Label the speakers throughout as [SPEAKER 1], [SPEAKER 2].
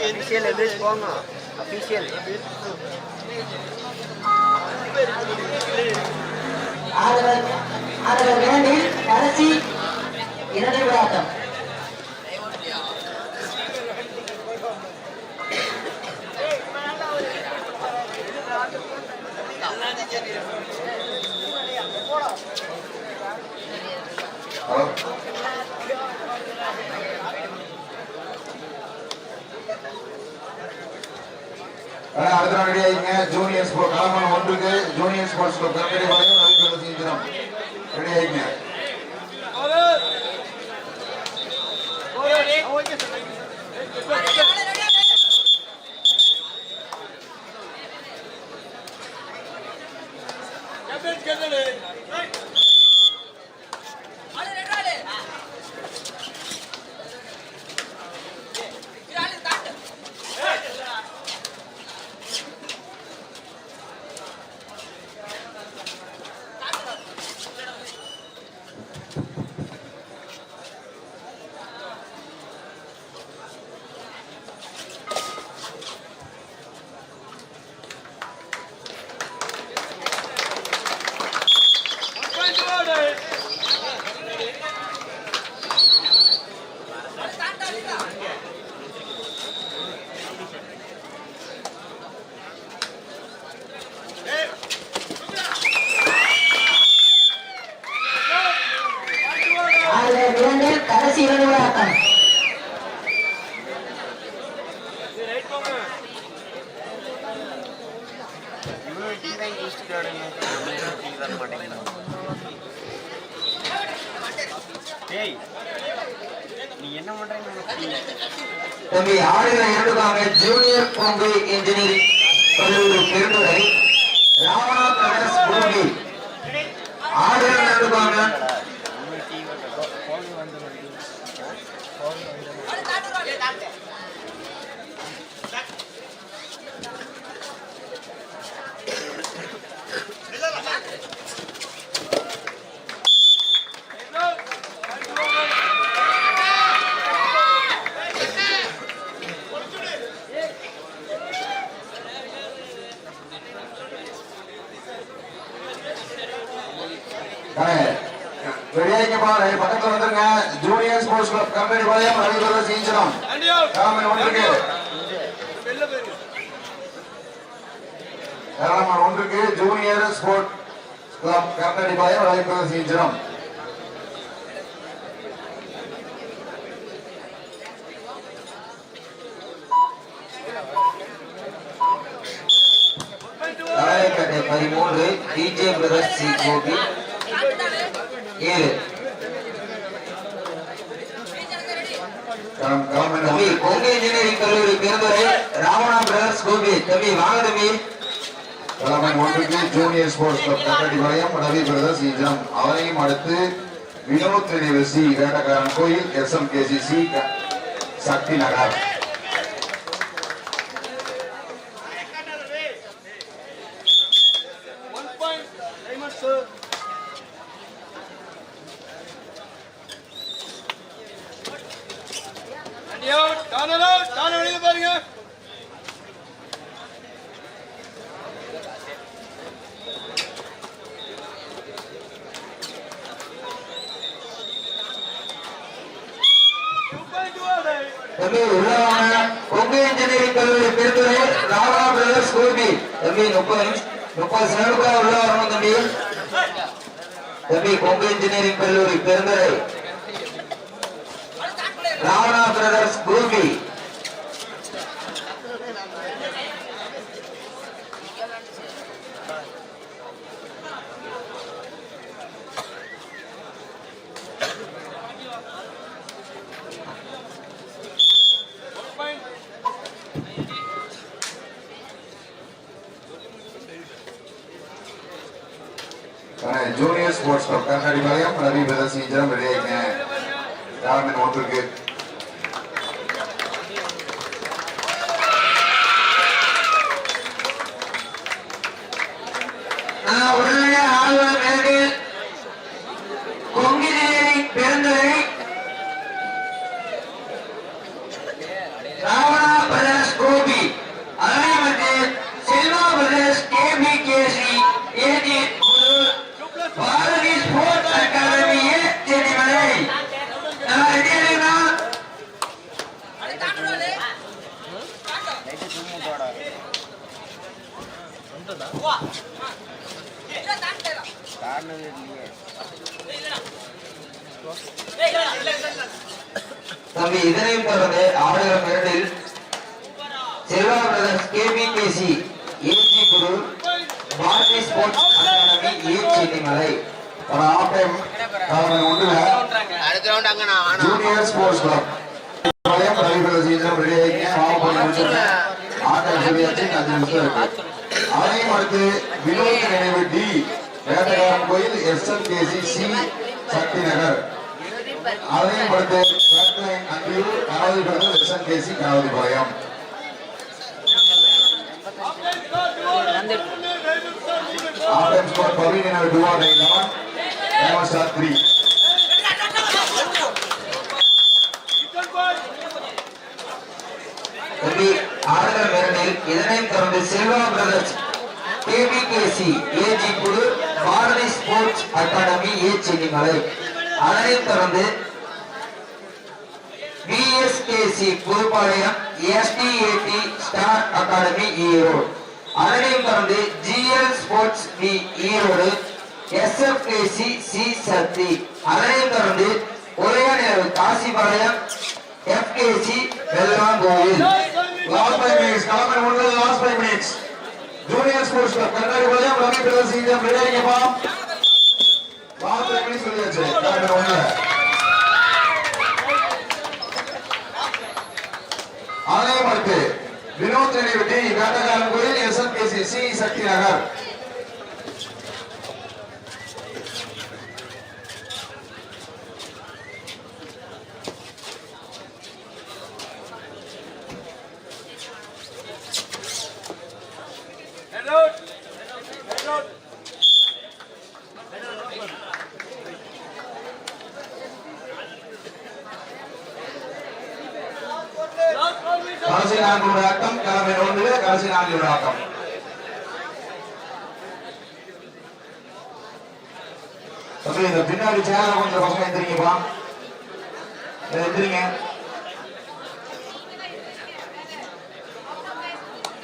[SPEAKER 1] Official எதிர்த்து போங்க official
[SPEAKER 2] ஆடவர் ஆடவர் இரண்டில் கடைசி இரண்டு விளையாட்டம்
[SPEAKER 3] அஹ் அடுத்த நாள் ரெடி ஆகிங்க ஜூனியர் ஸ்போர்ட் கலமன் ஒன்றுக்கு ஜூனியர் ஸ்போர்ட்ஸ் கிளப் கம்பெனி வரையும் நடைபெறும் செஞ்சிடும் ரெடி ஆகிங்க
[SPEAKER 2] ஆடவர் இரண்டில் கடைசி இரண்டு விளையாட்டம்
[SPEAKER 1] இவங்க டீ தான் குடிச்சிட்டு ஆடுங்க நம்ம டீ தர மாட்டேங்கிறான் டேய் நீ என்ன பண்றீங்க
[SPEAKER 3] தம்பி ஆடுகிற இரண்டுக்காக ஜூனியர் பொங்கல் இன்ஜினியரிங் கல்லூரி பெருந்துறை ராவணா வெளியாக்கப்பா பக்கத்துல வந்துருங்க. ஜூனியர் ஸ்போர்ட்ஸ் கிளப் கம்பெனி வளையம் ரவிபுரம் சீஞ்சனம் ஏழாமன் ஒன்றுக்கு. ஏராளமான ஒன்றுக்கு ஜூனியர் ஸ்போர்ட் கிளப் கம்பெனி பாளையம் ரவிபுரம் சீஞ்சனம்
[SPEAKER 4] பதிமூன்று டிஜே பிரதர்ஸ் சி கோபி ஏழு. தம்பி கொங்கு இன்ஜினியரிங் கல்லூரி பெருந்துறை ராவணா பிரதர்ஸ் கோபி தம்பி வாங்க தம்பி.
[SPEAKER 3] களமன் ஒன்றுக்கு ஜூனியர் ஸ்போர்ட்ஸ் கிளப் கம்பெனி பாளையம் ரவி பிரதர்ஸ் சீஞ்சனம் அவரையும் அடுத்து Vinod C Vettakkaran Kovil S M KC C Sakthi Nagar.
[SPEAKER 4] தம்பி உள்ள கொங்கு இன்ஜினியரிங் கல்லூரி பெருந்துறை ராவணா பிரதர்ஸ் கோபி. தம்பி முப்பது முப்பது செகண்டுக்கா உள்ள வரணும் தம்பி. தம்பி கொங்கு இன்ஜினியரிங் கல்லூரி Perundurai Ravana brothers Gobi.
[SPEAKER 3] Junior sports club Kannadi Palayam Ravi brothers சீஞ்சனம் வெளியாங்க களமன் ஒன்றுக்கு
[SPEAKER 4] ஆ, உடனடியாக ஆளுநர் மேற்கு தம்பி இதனையும் தொடர்ந்து ஆடுகளம் இரண்டில் Selva brothers KPKC AG Guru Bharathi sports academy AG மலை
[SPEAKER 3] ஒரு half time junior sports club நடைபெற செய்த ஆட்டம் செய்யாச்சு அஞ்சு நிமிஷம் இருக்கு அதையும் அடுத்து வினோத் நினைவு டி வேட்டையாரன் கோயில் எஸ்எல்கேசி சி. சக்தி நகர் அதையும் அடுத்து வேட்டையன் அந்தியூர் கணவதி பிரதர் எஸ்எல்கேசி கணவதி பாளையம். ஆட்டம் ஸ்கோர் பவி நினைவு டுவார் லெவன் லெவன் ஸ்டார் த்ரீ.
[SPEAKER 4] தம்பி ஆடுகளம் இரண்டில் இதனையும் தொடர்ந்து செல்வா பிரதர்ஸ் கேபிகேசி ஏஜி குழு Bharathi sports academy A Chennimalai. அதனைத் தொடர்ந்து PSKC Puduppalayam STAD star academy Erode. அதனையும் தொடர்ந்து GL sports P Erode. SFKC C Sakthi. அதனையும் தொடர்ந்து உரையாடல் Kasipalayam FKC Vellankovil.
[SPEAKER 3] Last five minutes கலமன் ஒன்று last five minutes junior sports club Kannadi Palayam Ravi brother season ready ஆகிப்பா last five minutes சொல்லியாச்சு கலமன் the. அதையும் அடுத்து வினோத் நினைவு டி வேட்டக்காரன் கோயில் எஸ்என்பிசி சி சக்தி நகர். கடைசி நான்கு ஆட்டம் கிழமை ஒன்று கடைசி நான்கு ஆட்டம் இந்த பின்னாடி சேர கொஞ்சம் பசங்க எந்திரிங்கப்பா எந்திரிங்க.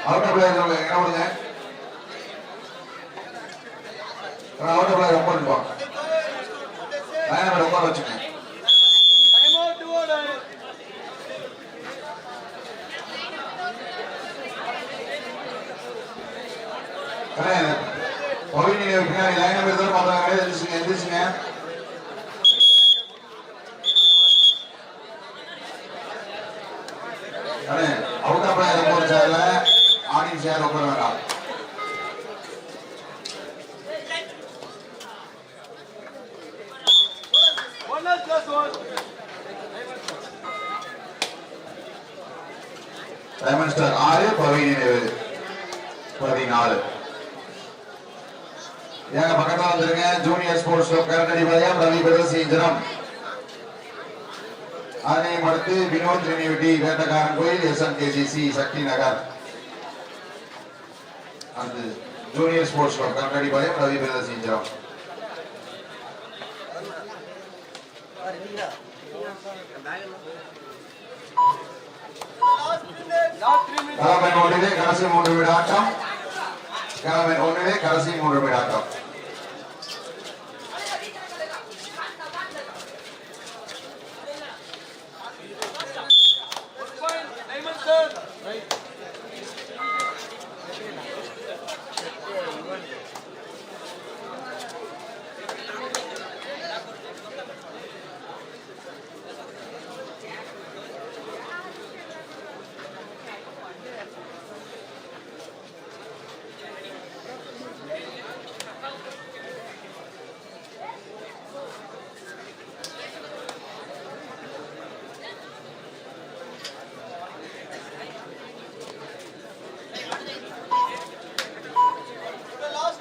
[SPEAKER 3] அவுட்டர் பிளேயர் என்ன பண்ணுங்க அவுட்டர் பிளேயர் ரொம்ப இருப்பான் அண்ணே அவுட் ஆஃப் சேர்ல ஆடியன்ஸ் யாரும் உட்கார வேண்டாம் டைமண்ட் ஸ்டார் ஆறு பவினி பதினாலு. எங்க பக்கத்துல வந்துருங்க. Junior sports club Ravi brother அதனை அடுத்து வினோத் ரினியூட்டி வேட்டக்காரன் கோயில் S M KCC Sakthi Nagar அது junior sports club Kannadi Palayam Ravi brother சீஞ்சனம் கிழமை ஒன்றிலே கடைசி மூன்று வீடு ஆட்டம் கிழமை ஒன்றிலே கடைசி மூன்று வீடு ஆட்டம்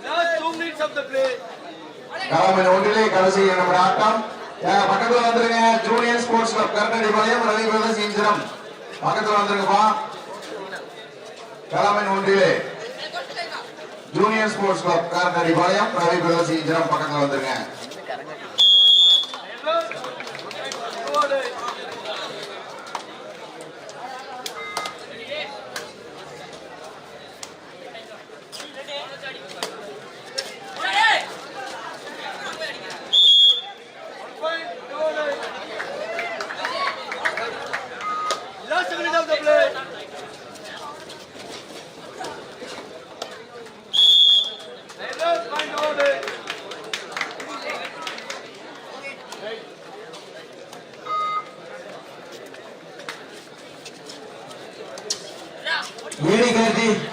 [SPEAKER 5] Last two minutes of the play.
[SPEAKER 3] கிழமை ஒன்றிலே கடைசி நம்ம ஆட்டம் பக்கத்துல வந்துருங்க. ஜூனியர் ஸ்போர்ட்ஸ் கிளப் கரண்டடி பாளையம் ரவி பிரதர் சீஞ்சனம் பக்கத்துல வந்துருங்கப்பா கலாமின் ஒன்றிலே. ஜூனியர் ஸ்போர்ட்ஸ் கிளப் கரண்டடி பாளையம் ரவி பிரதர் சீஞ்சனம் பக்கத்துல வந்துருங்க. मेरी गर्दी